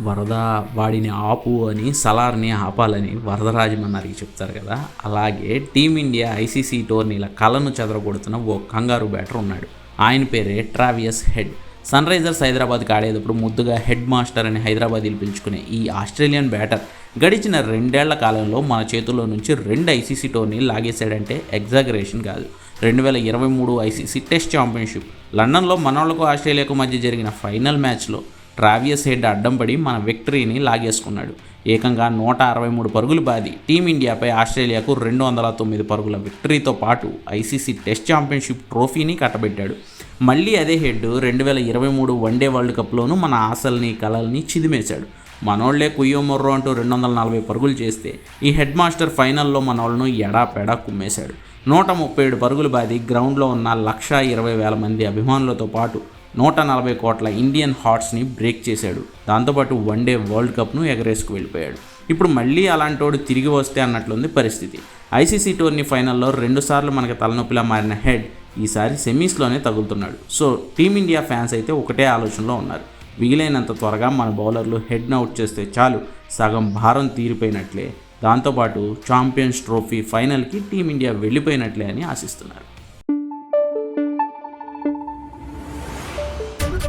వరద వాడిని ఆపు అని సలార్ని ఆపాలని వరదరాజమన్నారికి చెప్తారు కదా. అలాగే టీమిండియా ఐసీసీ టోర్నీల కళను చెదరగొడుతున్న ఓ కంగారు బ్యాటర్ ఉన్నాడు. ఆయన పేరే ట్రావియస్ హెడ్. సన్ రైజర్స్ హైదరాబాద్కి ఆడేటప్పుడు ముద్దుగా హెడ్ మాస్టర్ అని హైదరాబాదీలు పిలుచుకునే ఈ ఆస్ట్రేలియన్ బ్యాటర్ గడిచిన రెండేళ్ళ కాలంలో మన చేతుల్లో నుంచి రెండు ఐసీసీ టోర్నీలు లాగేశాడంటే ఎగ్జాగరేషన్ కాదు. రెండు వేల ఇరవై మూడు ఐసీసీ టెస్ట్ ఛాంపియన్షిప్. లండన్లో మనోళ్ళకు ఆస్ట్రేలియాకు మధ్య జరిగిన ఫైనల్ మ్యాచ్లో ట్రావియస్ హెడ్ అడ్డం పడి మన విక్టరీని లాగేసుకున్నాడు. ఏకంగా నూట అరవై మూడు పరుగులు బాది. టీమిండియాపై ఆస్ట్రేలియాకు రెండు వందల తొమ్మిది పరుగుల విక్టరీతో పాటు ఐసీసీ టెస్ట్ ఛాంపియన్షిప్ ట్రోఫీని కట్టబెట్టాడు. మళ్ళీ అదే హెడ్ రెండు వేల ఇరవై మూడు వన్డే వరల్డ్ కప్లోనూ మన ఆశల్ని కలల్ని చిదిమేశాడు. మనోళ్ళే కుయ్యో మొర్రో అంటూ రెండు వందల నలభై పరుగులు చేస్తే ఈ హెడ్ మాస్టర్ ఫైనల్లో మనోళ్ళను ఎడాపెడా కుమ్మేశాడు. నూట ముప్పై ఏడు పరుగులు బాది గ్రౌండ్లో ఉన్న లక్ష ఇరవై వేల మంది అభిమానులతో పాటు నూట నలభై కోట్ల ఇండియన్ హార్ట్స్ని బ్రేక్ చేశాడు. దాంతోపాటు వన్డే వరల్డ్ కప్ను ఎగరేసుకు వెళ్ళిపోయాడు. ఇప్పుడు మళ్ళీ అలాంటోడు తిరిగి వస్తే అన్నట్లుంది పరిస్థితి. ఐసీసీ టోర్నీ ఫైనల్లో రెండుసార్లు మనకి తలనొప్పిలా మారిన హెడ్ ఈసారి సెమీస్లోనే తగులుతున్నాడు. సో టీమిండియా ఫ్యాన్స్ అయితే ఒకటే ఆలోచనలో ఉన్నారు. వీలైనంత త్వరగా మన బౌలర్లు హెడ్ను అవుట్ చేస్తే చాలు. సగం భారం తీరిపోయినట్లే. దాంతోపాటు ఛాంపియన్స్ ట్రోఫీ ఫైనల్కి టీమిండియా వెళ్ళిపోయినట్లే అని ఆశిస్తున్నారు.